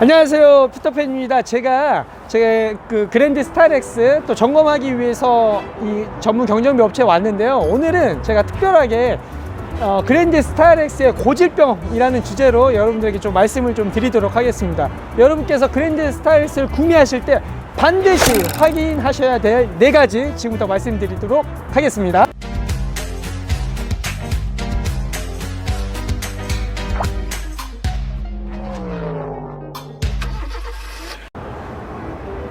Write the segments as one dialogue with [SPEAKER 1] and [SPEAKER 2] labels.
[SPEAKER 1] 안녕하세요. 피터팬입니다. 제가 제가 그 그랜드 스타렉스 또 점검하기 위해서 이 전문 경정비 업체에 왔는데요. 오늘은 제가 특별하게 어, 그랜드 스타렉스의 고질병이라는 주제로 여러분들에게 좀 말씀을 좀 드리도록 하겠습니다. 여러분께서 그랜드 스타렉스를 구매하실 때 반드시 확인하셔야 될 네 가지 지금부터 말씀드리도록 하겠습니다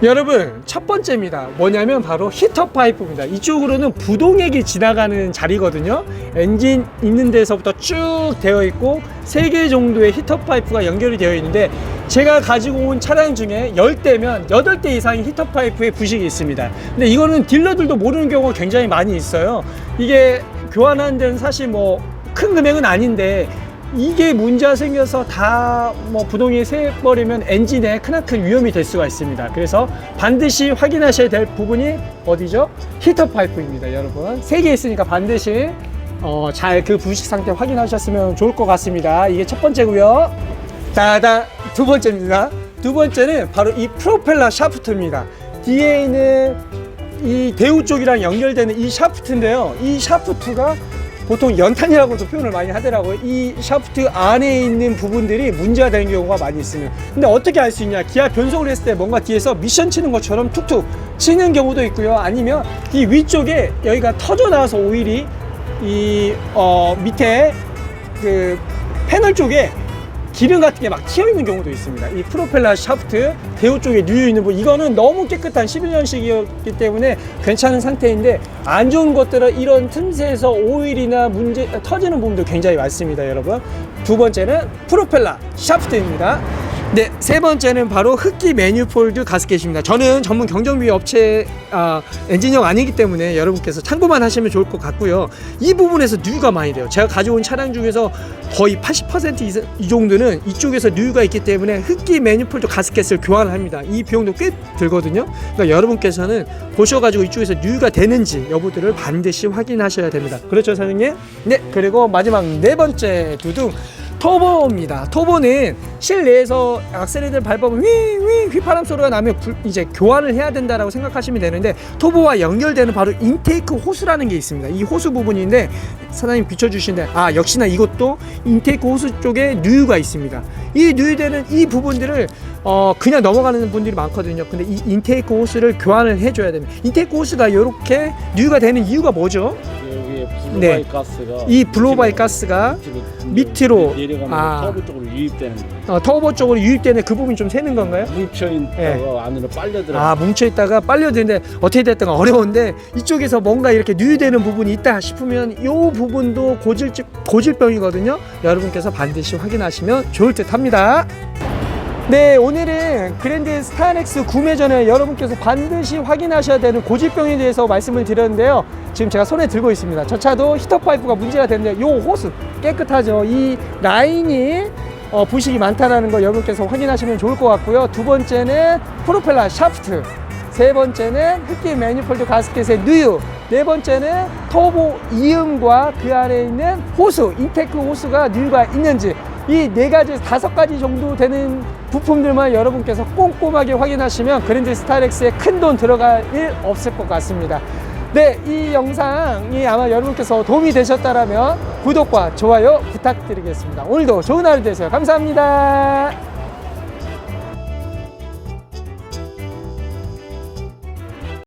[SPEAKER 1] 여러분 첫 번째입니다. 뭐냐면 바로 히터 파이프입니다. 이쪽으로는 부동액이 지나가는 자리거든요. 엔진 있는 데서부터 쭉 되어 있고 세 개 정도의 히터 파이프가 연결이 되어 있는데 제가 가지고 온 차량 중에 10대면 8대 이상의 히터 파이프에 부식이 있습니다. 근데 이거는 딜러들도 모르는 경우가 굉장히 많이 있어요. 이게 교환하는 데는 사실 뭐 큰 금액은 아닌데 이게 문제가 생겨서 다 뭐 부동이 새버리면 엔진에 크나큰 위험이 될 수가 있습니다. 그래서 반드시 확인하셔야 될 부분이 어디죠? 히터 파이프입니다, 여러분. 세 개 있으니까 반드시 어, 잘 그 부식 상태 확인하셨으면 좋을 것 같습니다. 이게 첫 번째고요. 따다 두 번째입니다. 두 번째는 바로 이 프로펠러 샤프트입니다. 뒤에 있는 이 대우 쪽이랑 연결되는 이 샤프트인데요. 이 샤프트가 보통 연탄이라고도 표현을 많이 하더라고요. 이 샤프트 안에 있는 부분들이 문제가 되는 경우가 많이 있습니다. 근데 어떻게 알 수 있냐? 기아 변속을 했을 때 뭔가 뒤에서 미션 치는 것처럼 툭툭 치는 경우도 있고요. 아니면 이 위쪽에 여기가 터져 나와서 오일이 이 어, 밑에 그 패널 쪽에 기름 같은 게 막 튀어 있는 경우도 있습니다. 이 프로펠러 샤프트 대우 쪽에 누유 있는 부분 이거는 너무 깨끗한 11년식이었기 때문에 괜찮은 상태인데 안 좋은 것들은 이런 틈새에서 오일이나 문제 터지는 부분도 굉장히 많습니다, 여러분. 두 번째는 프로펠러 샤프트입니다. 네, 세 번째는 바로 흡기 매뉴폴드 가스켓입니다. 저는 전문 경정비 업체 아, 엔지니어가 아니기 때문에 여러분께서 참고만 하시면 좋을 것 같고요. 이 부분에서 누유가 많이 돼요. 제가 가져온 차량 중에서 거의 80% 이상, 이 정도는 이쪽에서 누유가 있기 때문에 흡기 매뉴폴드 가스켓을 교환을 합니다. 이 비용도 꽤 들거든요. 그러니까 여러분께서는 보셔가지고 이쪽에서 누유가 되는지 여부들을 반드시 확인하셔야 됩니다. 그렇죠, 사장님? 네, 그리고 마지막 네 번째 두둥. 터보입니다. 터보는 실내에서 악셀레를 밟으면 휘휘 휘파람 소리가 나면 불- 이제 교환을 해야 된다라고 생각하시면 되는데 터보와 연결되는 바로 인테이크 호스라는 게 있습니다. 이 호스 부분인데 사장님 비춰주시는데 아 역시나 이것도 인테이크 호스 쪽에 누유가 있습니다. 이 누유되는 이 부분들을 어 그냥 넘어가는 분들이 많거든요. 근데 이 인테이크 호스를 교환을 해줘야 됩니다. 인테이크 호스가 이렇게 누유가 되는 이유가 뭐죠? 네.
[SPEAKER 2] 가스가
[SPEAKER 1] 이 블로바이 가스가
[SPEAKER 2] 밑으로,
[SPEAKER 1] 밑으로,
[SPEAKER 2] 내려가면
[SPEAKER 1] 아.
[SPEAKER 2] 터보 쪽으로 유입되는
[SPEAKER 1] 어, 터보 쪽으로 유입되는 그 부분이 좀 새는 건가요?
[SPEAKER 2] 뭉쳐 있다가
[SPEAKER 1] 네.
[SPEAKER 2] 안으로 빨려 들어.
[SPEAKER 1] 아 뭉쳐 있다가 빨려 드는데 어떻게 됐든 어려운데 이쪽에서 뭔가 이렇게 누유되는 부분이 있다 싶으면 이 부분도 고질 고질병이거든요. 여러분께서 반드시 확인하시면 좋을 듯합니다. 네, 오늘은 그랜드 스타렉스 구매 전에 여러분께서 반드시 확인하셔야 되는 고질병에 대해서 말씀을 드렸는데요. 지금 제가 손에 들고 있습니다. 저 차도 히터 파이프가 문제가 되는데 이 호스 깨끗하죠. 이 라인이 어, 부식이 많다는 거 여러분께서 확인하시면 좋을 것 같고요. 두 번째는 프로펠러 샤프트. 세 번째는 흡기 매니폴드 가스켓의 누유. 네 번째는 터보 이음과 그 안에 있는 호수, 인테크 호수가 누유가 있는지 이 네 가지, 다섯 가지 정도 되는 부품들만 여러분께서 꼼꼼하게 확인하시면 그랜드 스타렉스에 큰 돈 들어갈 일 없을 것 같습니다. 네, 이 영상이 아마 여러분께서 도움이 되셨다면 구독과 좋아요 부탁드리겠습니다. 오늘도 좋은 하루 되세요. 감사합니다.